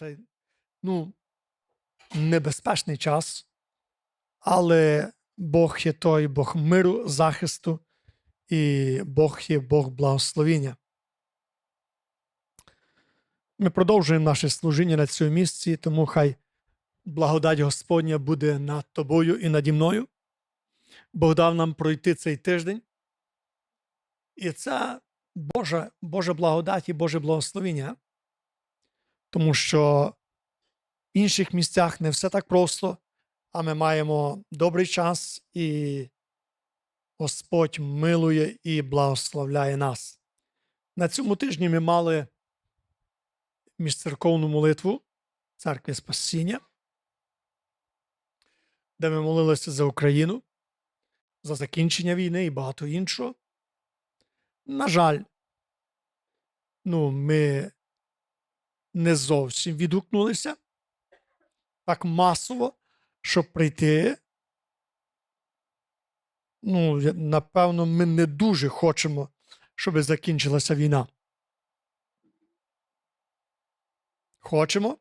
цей ну, небезпечний час, але Бог є той Бог миру, захисту, і Бог є Бог благословіння. Ми продовжуємо наше служіння на цьому місці, тому хай благодать Господня буде над тобою і наді мною. Бог дав нам пройти цей тиждень. І це Божа, Божа благодать і Боже благословіння. Тому що в інших місцях не все так просто, а ми маємо добрий час, і Господь милує і благословляє нас. На цьому тижні ми мали міжцерковну молитву церкви Спасіння, де ми молилися за Україну, за закінчення війни і багато іншого. На жаль, ну, ми не зовсім відгукнулися так масово, щоб прийти. Ну, напевно, ми не дуже хочемо, щоб закінчилася війна. Хочемо.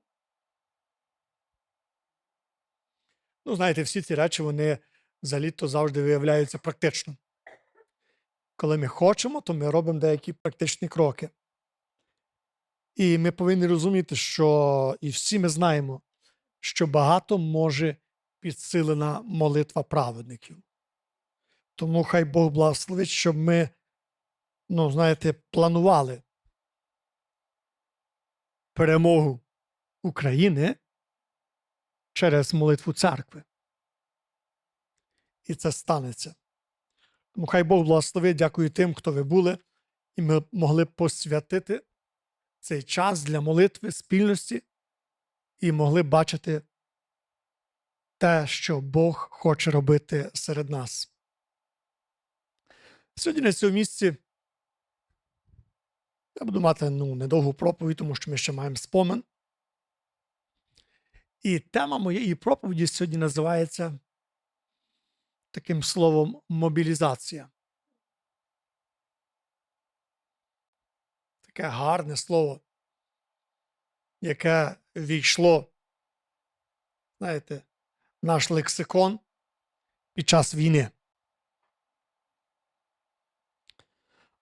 Ну, знаєте, всі ці речі вони взагалі-то завжди виявляються практично. Коли ми хочемо, то ми робимо деякі практичні кроки. І ми повинні розуміти, що і всі ми знаємо, що багато може підсилена молитва праведників. Тому хай Бог благословить, щоб ми, ну, знаєте, планували перемогу України через молитву церкви. І це станеться. Тому хай Бог благословить, дякую тим, хто ви були, і ми могли посвятити цей час для молитви, спільності, і могли бачити те, що Бог хоче робити серед нас. Сьогодні на цьому місці я буду мати ну, недовгу проповідь, тому що ми ще маємо спомин. І тема моєї проповіді сьогодні називається таким словом мобілізація. Таке гарне слово, яке війшло, знаєте, наш лексикон під час війни.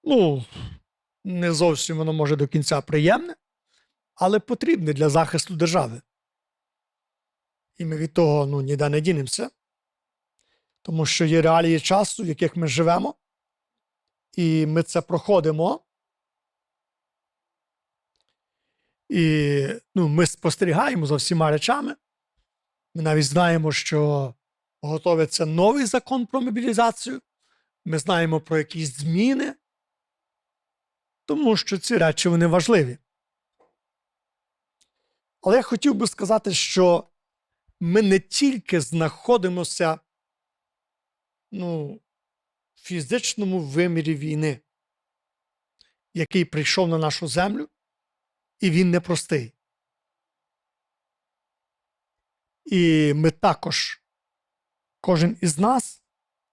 Ну, не зовсім воно може до кінця приємне, але потрібне для захисту держави. І ми від того ну, ніде не дінемося, тому що є реалії часу, в яких ми живемо, і ми це проходимо. І ну, ми спостерігаємо за всіма речами. Ми навіть знаємо, що готовиться новий закон про мобілізацію. Ми знаємо про якісь зміни, тому що ці речі вони важливі. Але я хотів би сказати, що ми не тільки знаходимося ну, в фізичному вимірі війни, який прийшов на нашу землю, і він непростий. І ми також, кожен із нас,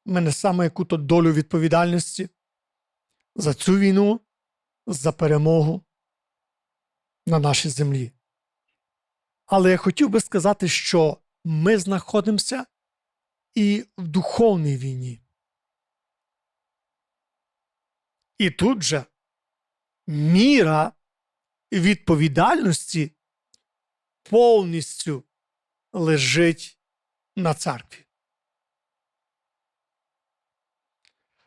ми несемо яку-то долю відповідальності за цю війну, за перемогу на нашій землі. Але я хотів би сказати, що ми знаходимося і в духовній війні. І тут же міра відповідальності повністю лежить на церкві.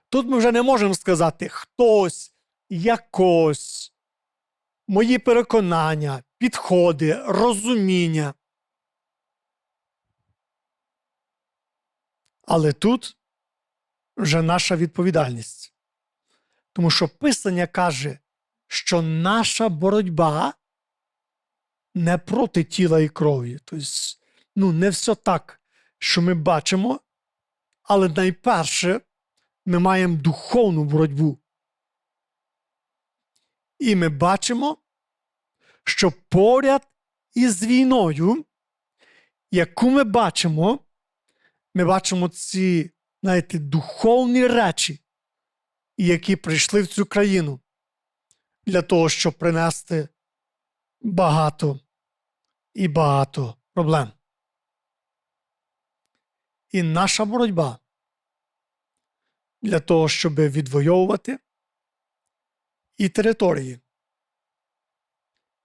Тут ми вже не можемо сказати хтось, якось, мої переконання, підходи, розуміння. Але тут вже наша відповідальність. Тому що Писання каже, що наша боротьба не проти тіла і крові. Тобто, ну, не все так, що ми бачимо, але найперше ми маємо духовну боротьбу. І ми бачимо, що поряд із війною, яку ми бачимо, ми бачимо ці, знаєте, духовні речі, які прийшли в цю країну для того, щоб принести багато і багато проблем. І наша боротьба для того, щоб відвоювати і території,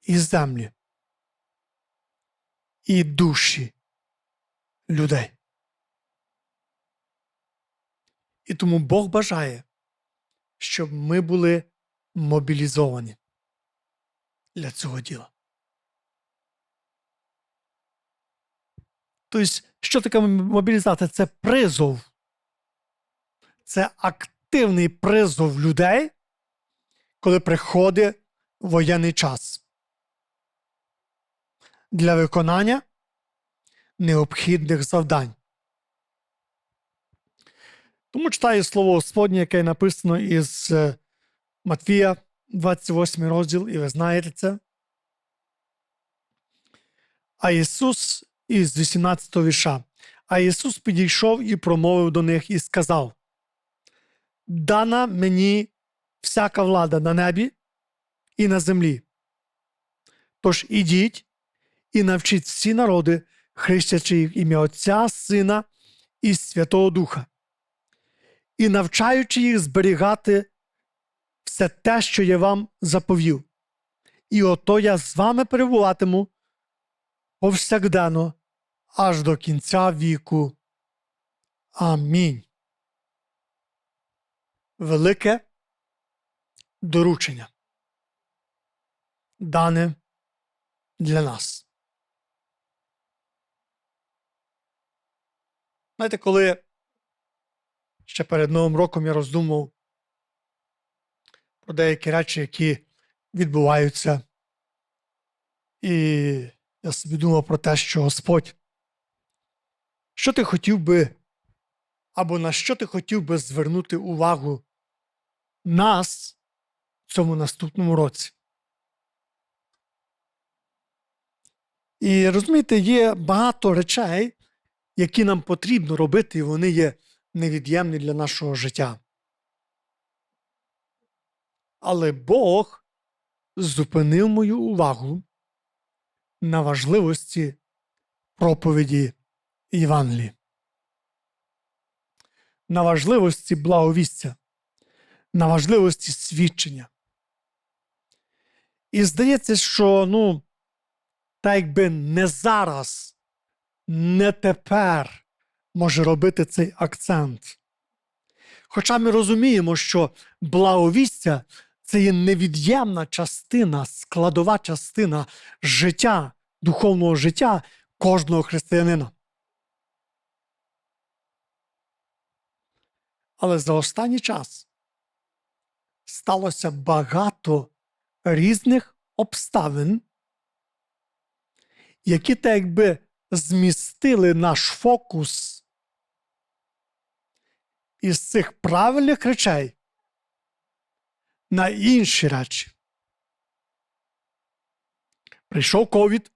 і землі, і душі людей. І тому Бог бажає, щоб ми були мобілізовані для цього діла. Тобто, що таке мобілізація? Це призов. Це активний призов людей, коли приходить воєнний час для виконання необхідних завдань. Тому читаю слово Господнє, яке написано із е, Матвія, 28 розділ, і ви знаєте це. А Ісус із 18 віша. А Ісус підійшов і промовив до них і сказав: Дана мені всяка влада на небі і на землі. Тож ідіть і навчіть всі народи, хрестячи їх ім'я Отця, Сина і Святого Духа, і навчаючи їх зберігати все те, що я вам заповів. І ото я з вами перебуватиму повсякденно аж до кінця віку. Амінь. Велике доручення. Дане для нас. Знаєте, коли ще перед Новим роком я роздумав про деякі речі, які відбуваються, і я собі думав про те, що Господь, що ти хотів би, або на що ти хотів би звернути увагу нас в цьому наступному році. І розумієте, є багато речей, які нам потрібно робити, і вони є невід'ємні для нашого життя. Але Бог зупинив мою увагу на важливості проповіді Євангелії, на важливості благовістя, на важливості свідчення. І здається, що ну, так якби не зараз, не тепер може робити цей акцент. Хоча ми розуміємо, що благовістя це є невід'ємна частина, складова частина життя, духовного життя кожного християнина. Але за останній час сталося багато різних обставин, які так якби змістили наш фокус із цих правильних речей на інші речі. Прийшов ковід,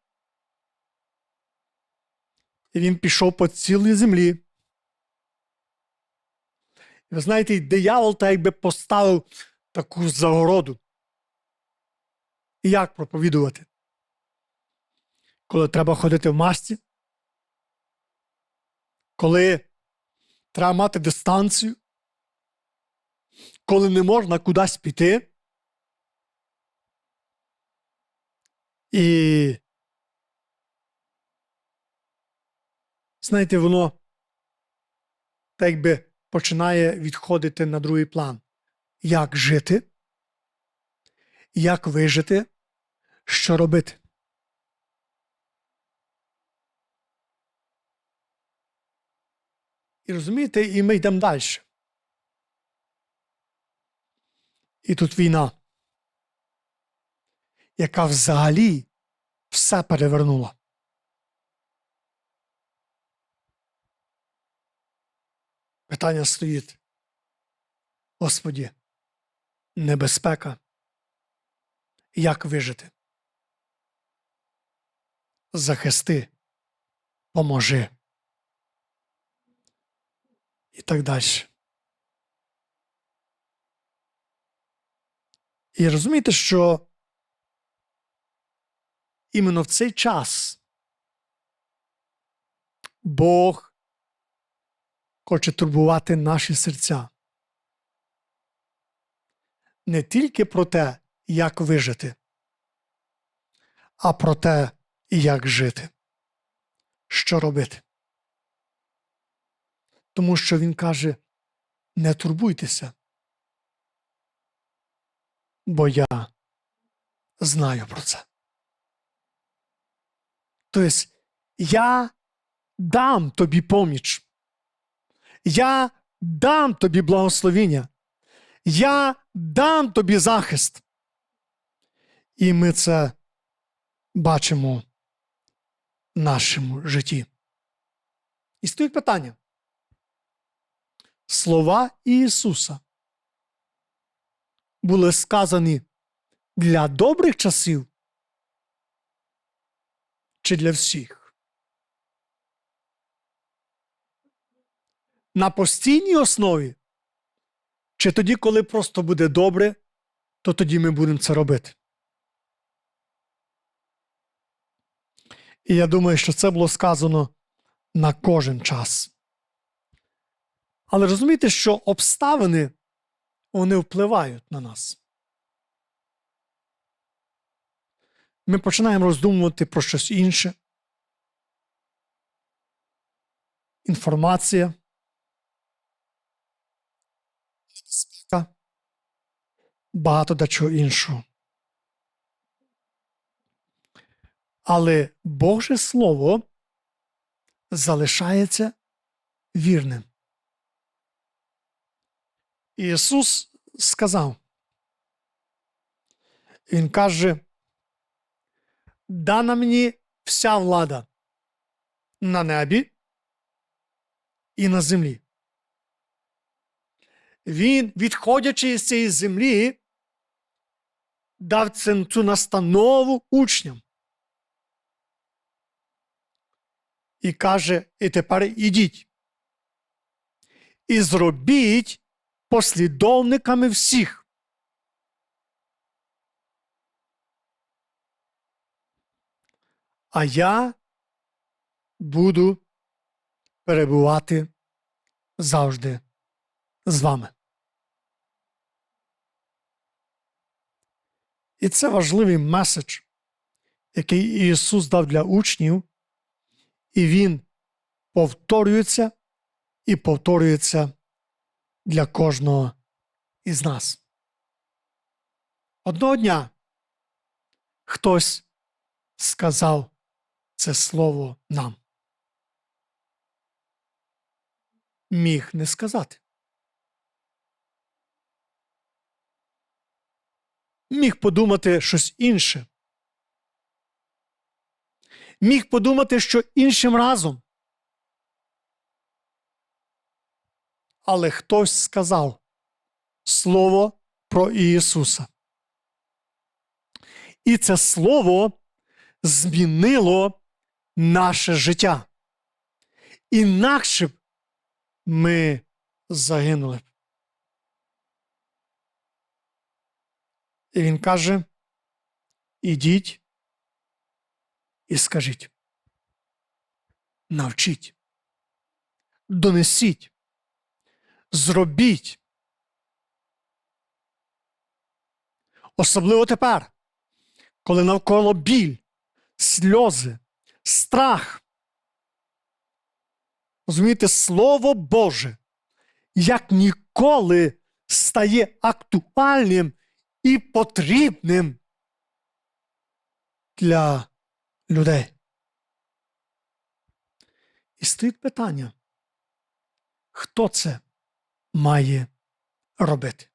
і він пішов по цілій землі. І ви знаєте, і диявол так якби поставив таку загороду. І як проповідувати? Коли треба ходити в масці, коли треба мати дистанцію, коли не можна кудись піти. І знаєте, воно так якби починає відходити на другий план. Як жити, як вижити, що робити. І розумієте, і ми йдемо далі. І тут війна, яка взагалі все перевернула. Питання стоїть. Господі, небезпека. Як вижити? Захисти, поможи. І так далі. І розумієте, що іменно в цей час Бог хоче турбувати наші серця. Не тільки про те, як вижити, а про те, як жити, що робити. Тому що він каже: не турбуйтеся, бо я знаю про це. Тобто, я дам тобі поміч. Я дам тобі благословіння. Я дам тобі захист. І ми це бачимо в нашому житті. І стоїть питання. Слова Ісуса були сказані для добрих часів чи для всіх? На постійній основі? Чи тоді, коли просто буде добре, то тоді ми будемо це робити? І я думаю, що це було сказано на кожен час. Але розумієте, що обставини вони впливають на нас. Ми починаємо роздумувати про щось інше. Інформація. безпека, Багато до чого іншого. Але Боже Слово залишається вірним. Ісус сказав, Він каже, дана мені вся влада на небі і на землі. Він, відходячи з цієї землі, дав цю настанову учням. І каже, і тепер ідіть. І зробіть послідовниками всіх. А я буду перебувати завжди з вами. І це важливий меседж, який Ісус дав для учнів, і Він повторюється і повторюється для кожного із нас. Одного дня хтось сказав це слово нам. Міг не сказати. Міг подумати щось інше. Міг подумати, що іншим разом. Але хтось сказав Слово про Ісуса. І це Слово змінило наше життя. Інакше б ми загинули. І він каже: ідіть і скажіть. Навчіть, донесіть, зробіть. Особливо тепер, коли навколо біль, сльози, страх. Розумієте, Слово Боже, як ніколи стає актуальним і потрібним для людей. І стоїть питання, хто це має робити?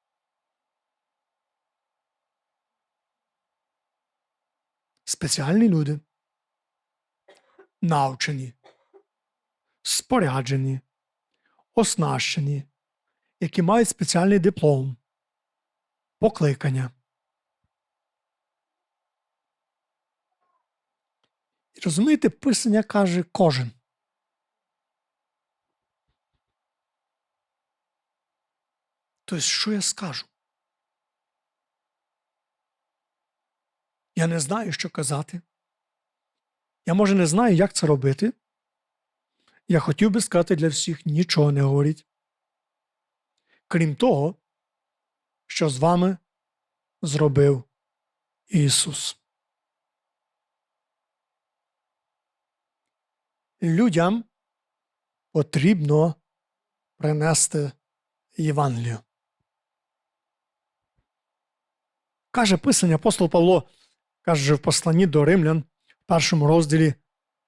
Спеціальні люди, навчені, споряджені, оснащені, які мають спеціальний диплом, покликання. І розумієте, писання каже кожен. Тобто, що я скажу? Я не знаю, що казати. Я, може, не знаю, як це робити. я хотів би сказати для всіх нічого не говоріть. Крім того, що з вами зробив Ісус. Людям потрібно принести Євангелію. Каже Писання апостол Павло, каже в посланні до римлян в першому розділі,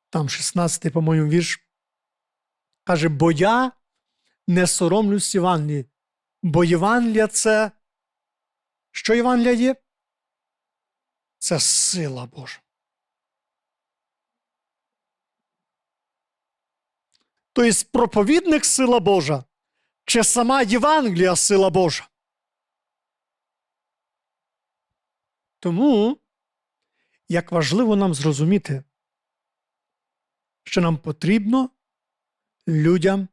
там 16, по-моєму, вірш. Каже, бо я не соромлюсь Євангелії, бо Євангелія це. Що Євангелія є? Це сила Божа. Тобто проповідник сила Божа, чи сама Євангелія сила Божа. Тому, як важливо нам зрозуміти, що нам потрібно людям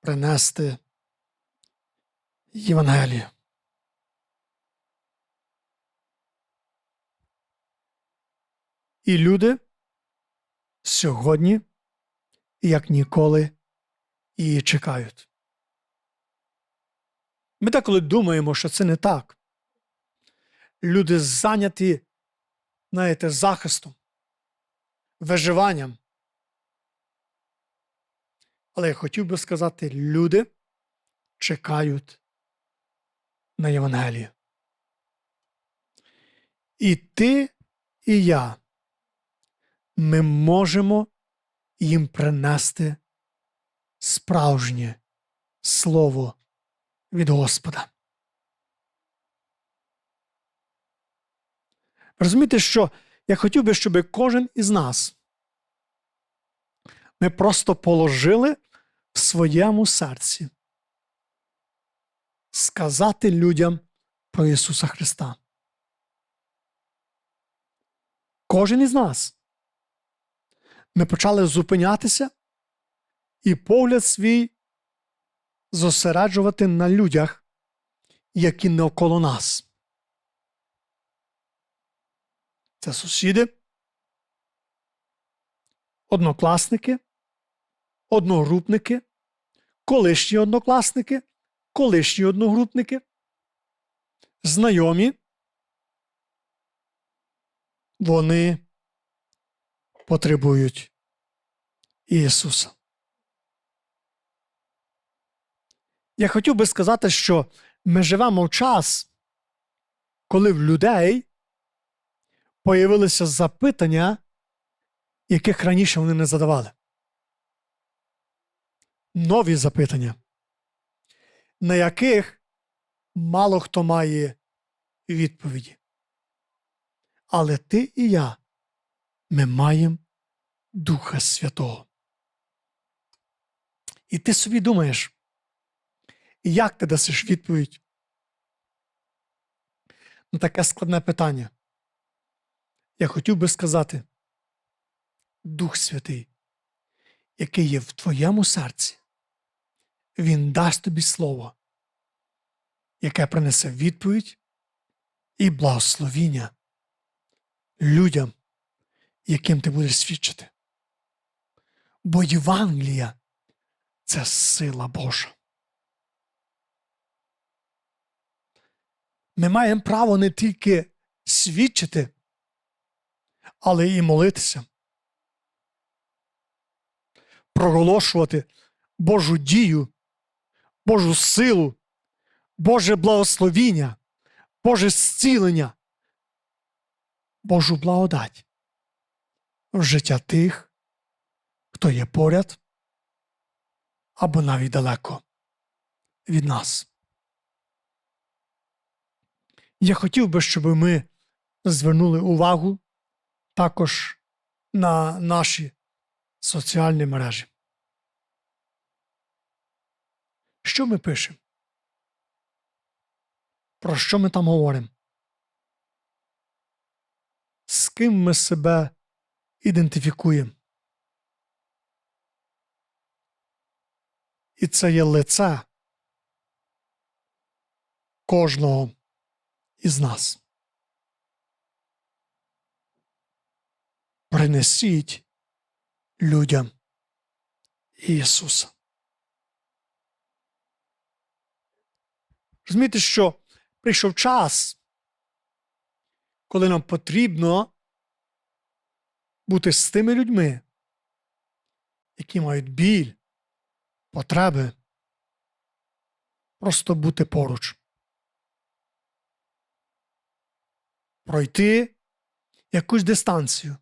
принести Євангелію. І люди сьогодні, як ніколи, її чекають. Ми деколи думаємо, що це не так. Люди зайняті, знаєте, захистом, виживанням. Але я хотів би сказати, люди чекають на Євангелію. І ти, і я ми можемо їм принести справжнє слово від Господа. Розумієте, що я хотів би, щоб кожен із нас ми просто положили в своєму серці сказати людям про Ісуса Христа. Кожен із нас ми почали зупинятися і погляд свій зосереджувати на людях, які навколо нас. Це сусіди, однокласники, одногрупники, колишні однокласники, колишні одногрупники, знайомі. Вони потребують Ісуса. Я хотів би сказати, що ми живемо в час, коли в людей появилися запитання, яких раніше вони не задавали. Нові запитання, на яких мало хто має відповіді. Але ти і я ми маємо Духа Святого. І ти собі думаєш, як ти дасиш відповідь на таке складне питання? Я хотів би сказати, Дух Святий, який є в твоєму серці, Він дасть тобі слово, яке принесе відповідь і благословіння людям, яким ти будеш свідчити. Бо Євангелія це сила Божа. Ми маємо право не тільки свідчити, але і молитися, проголошувати Божу дію, Божу силу, Боже благословіння, Боже зцілення, Божу благодать в життя тих, хто є поряд або навіть далеко від нас. Я хотів би, щоб ми звернули увагу також на наші соціальні мережі. Що ми пишемо? Про що ми там говоримо? З ким ми себе ідентифікуємо? І це є лице кожного із нас. Принесіть людям Ісуса. Розумієте, що прийшов час, коли нам потрібно бути з тими людьми, які мають біль, потреби, просто бути поруч. Пройти якусь дистанцію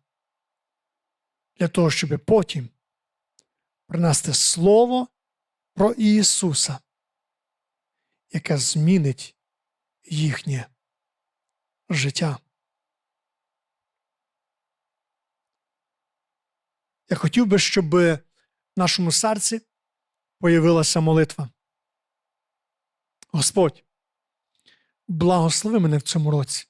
для того, щоб потім принести Слово про Ісуса, яке змінить їхнє життя. Я хотів би, щоб в нашому серці появилася молитва. Господь, благослови мене в цьому році,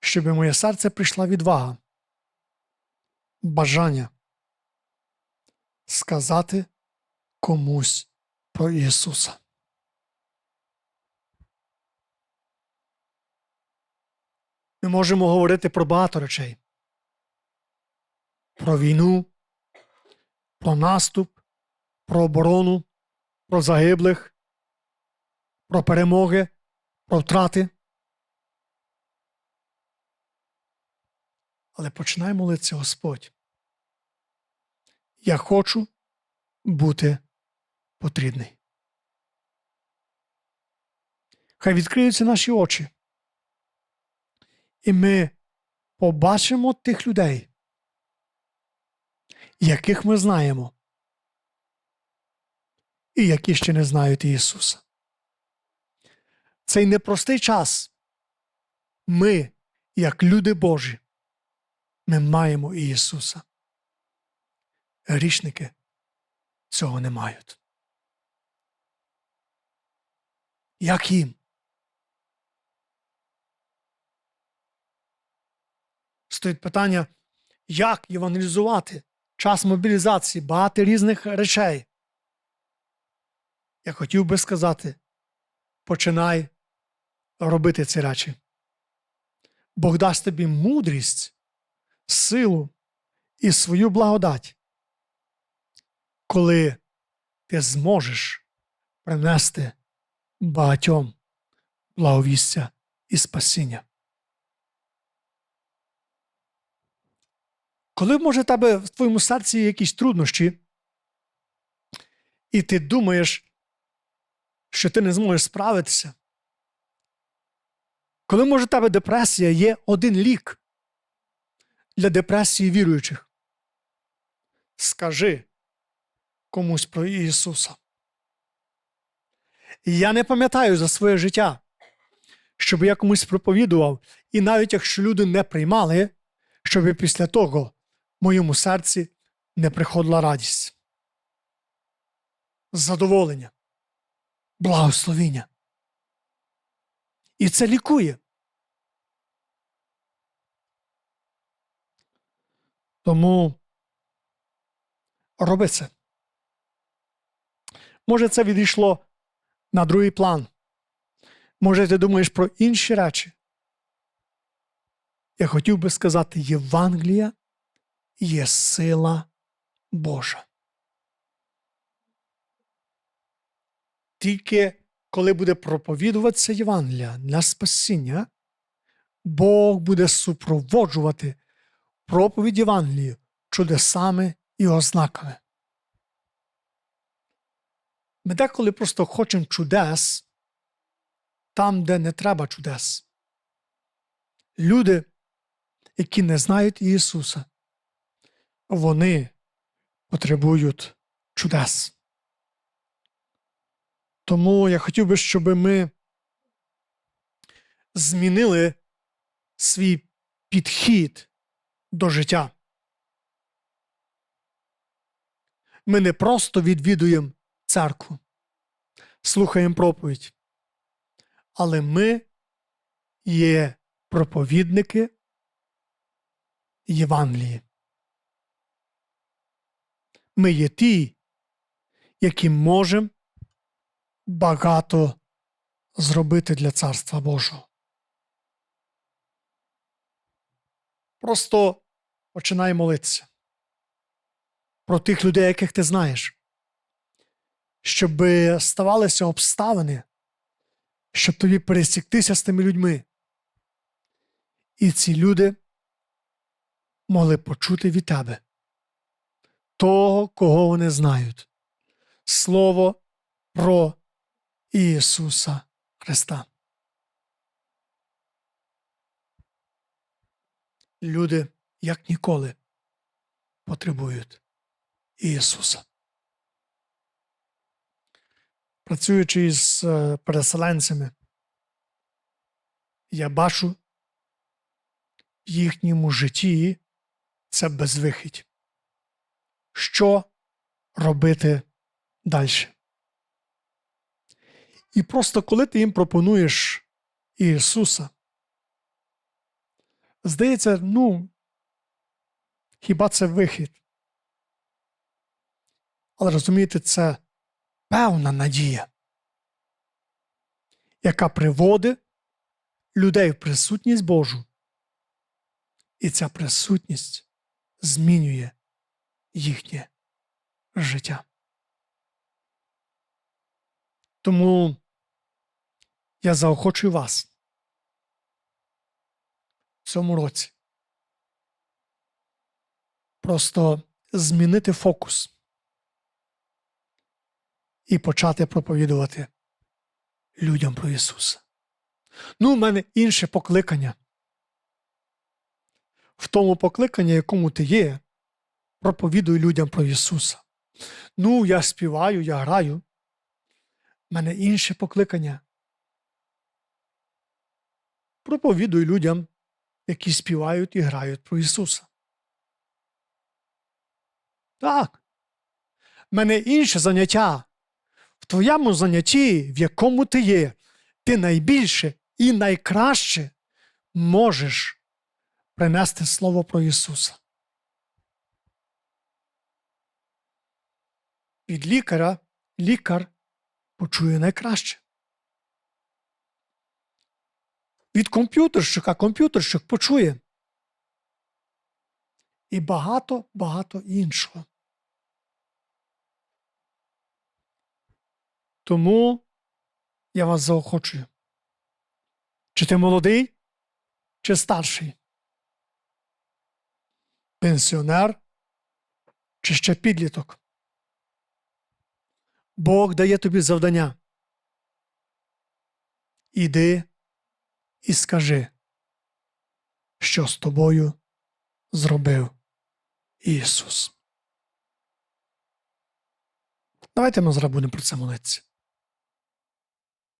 щоб моє серце прийшла відвага, бажання сказати комусь про Ісуса. Ми можемо говорити про багато речей. Про війну, про наступ, про оборону, про загиблих, про перемоги, про втрати. Але починай молитися Господь. Я хочу бути потрібний. Хай відкриються наші очі. І ми побачимо тих людей, яких ми знаємо, і які ще не знають Ісуса. Цей непростий час. Ми, як люди Божі, ми маємо Ісуса. Грішники цього не мають. Як їм? Стоїть питання, як євангелізувати час мобілізації, багато різних речей. Я хотів би сказати, починай робити ці речі. Бог дасть тобі мудрість, силу і свою благодать, коли ти зможеш принести багатьом благовістя і спасіння. Коли може тебе в твоєму серці є якісь труднощі, і ти думаєш, що ти не зможеш справитися, коли може в тебе депресія, є один лік для депресії віруючих. Скажи комусь про Ісуса. Я не пам'ятаю за своє життя, щоб я комусь проповідував, і навіть якщо люди не приймали, щоб після того в моєму серці не приходила радість, задоволення, благословіння. І це лікує. Тому роби це. Може, це відійшло на другий план. Може, ти думаєш про інші речі. Я хотів би сказати, Євангелія є сила Божа. Тільки коли буде проповідуватися Євангелія на спасіння, Бог буде супроводжувати проповідь Євангелії чудесами і ознаками. Ми деколи просто хочемо чудес там, де не треба чудес. Люди, які не знають Ісуса, вони потребують чудес. Тому я хотів би, щоб ми змінили свій підхід до життя. Ми не просто відвідуємо церкву, слухаємо проповідь, але ми є проповідники Євангелії. Ми є ті, які можемо багато зробити для Царства Божого. Просто починай молитися. про тих людей, яких ти знаєш, щоб ставалися обставини, щоб тобі пересіктися з тими людьми. І ці люди могли почути від тебе того, кого вони знають. Слово про Ісуса Христа. Люди, як ніколи, потребують Ісуса. Працюючи з е, переселенцями, я бачу в їхньому житті це безвихідь. Що робити далі? І просто коли ти їм пропонуєш Ісуса, здається, ну, хіба це вихід? Але розумієте, це певна надія, яка приводить людей в присутність Божу. І ця присутність змінює їхнє життя. Тому я заохочую вас в цьому році просто змінити фокус і почати проповідувати людям про Ісуса. Ну, у мене інше покликання. В тому покликанні, якому ти є, проповідуй людям про Ісуса. Ну, я співаю, я граю. У мене інше покликання. Проповідуй людям, які співають і грають про Ісуса. Так. У мене інше заняття. В твоєму занятті, в якому ти є, ти найбільше і найкраще можеш принести Слово про Ісуса. Від лікаря лікар почує найкраще. Від комп'ютерщика комп'ютерщик почує. І багато багато іншого. Тому я вас заохочую. Чи ти молодий, чи старший? Пенсіонер, чи ще підліток? Бог дає тобі завдання. Іди і скажи, що з тобою зробив Ісус. Давайте ми зараз будемо про це молитися.